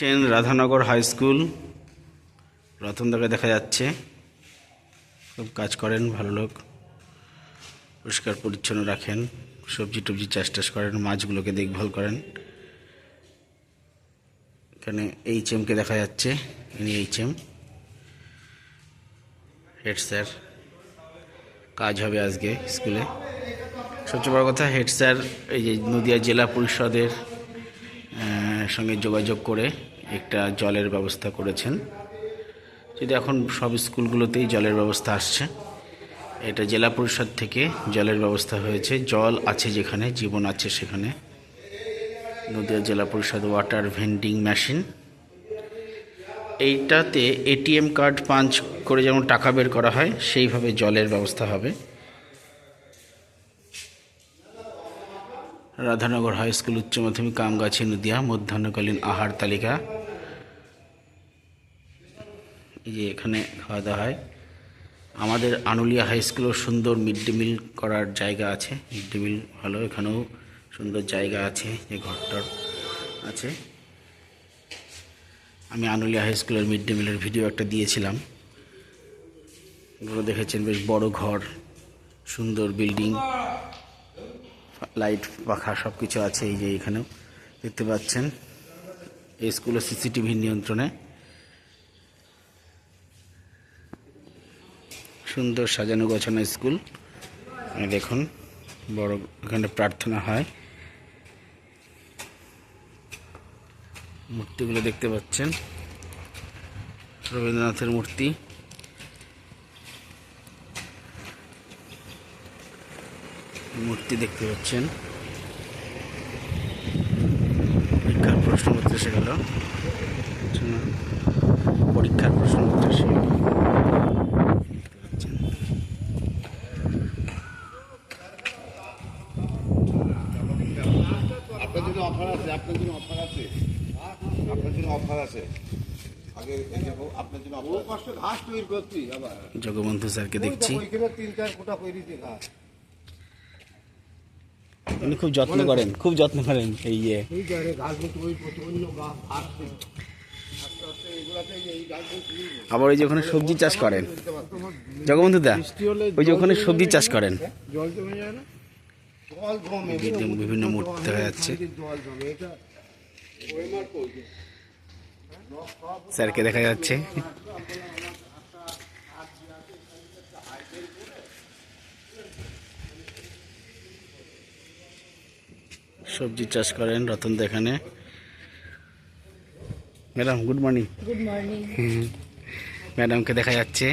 Chain Radhanagar high school. রতনদাকে দেখা যাচ্ছে। খুব কাজ করেন, ভালো লোক। পরিষ্কার পরিচ্ছন্ন রাখেন। সবজি টবজি চাষ টাস করেন, মাছগুলোকে দেখভাল করেন। এখানে এইচ এমকে দেখা যাচ্ছে, ইনি এইচ এম হেড স্যার। কাজ হবে আজকে স্কুলে। সবচেয়ে বড় কথা, হেড স্যার এই যে নদিয়া জেলা পরিষদের আহ, সঙ্গে যোগাযোগ করে একটা জলের ব্যবস্থা করেছেন। যদি এখন সব স্কুলগুলোতেই জলের ব্যবস্থা আসছে। এটা জেলা পরিষদ থেকে জলের ব্যবস্থা হয়েছে। জল আছে যেখানে জীবন আছে সেখানে। Nadia Zilla Parishad water vending machine. এইটাতে এটিএম কার্ড পাঞ্চ করে যেমন টাকা বের করা হয় সেইভাবে জলের ব্যবস্থা হবে। রাধানগর হাই স্কুল উচ্চ মাধ্যমিক কামগাছি নদিয়া মধ্যাহ্নকালীন আহার তালিকা। এই যে এখানে খাওয়া দাওয়া হয়। আমাদের আনুলিয়া হাই স্কুলেও সুন্দর মিড ডে মিল করার জায়গা আছে। মিড ডে মিল ভালো, এখানেও সুন্দর জায়গা আছে, যে ঘরটর আছে। আমি আনুলিয়া হাই স্কুলের মিড ডে মিলের ভিডিও একটা দিয়েছিলাম। ওগুলো দেখেছেন বেশ বড় ঘর, সুন্দর বিল্ডিং। লাইট পাখা সব কিছু আছে এই যে এখানেও। দেখতে পাচ্ছেন, এই স্কুলের সিসিটিভির নিয়ন্ত্রণে। সুন্দর সাজানো গোছানো স্কুল। দেখুন, বড় এখানে প্রার্থনা হয়। মূর্তিগুলো দেখতে পাচ্ছেন, রবীন্দ্রনাথের মূর্তি। মূর্তি দেখতে পাচ্ছেন। পরীক্ষার প্রশ্নপত্র সেগুলো পরীক্ষার প্রশ্নপত্র সেগুলো। আপনার জন্য অফার আছে আপনার জন্য অফার আছে। আপনার জন্য অফার আছে। জগবন্ধু স্যারকে দেখছি। তিন চার কোটা করে ঘাস। উনি খুব যত্ন করেন, খুব যত্ন করেন এই যে এই যে আরে ঘাস বলতে ওই প্রতি অন্য ঘাস ঘাস আস্তে আস্তে এগুলাতে এই যে এই গাছগুলো তুলবো। আবার ওই যে ওখানে সবজি চাষ করেন জগবন্ধু দা, ওই যে ওখানে সবজি চাষ করেন বিভিন্ন- মূর্তি দেখা যাচ্ছে। স্যারকে দেখা যাচ্ছে সবজি চাষ করেন রতন দেখানে এখানে। Madam good morning good morning ম্যাডামকে দেখা যাচ্ছে।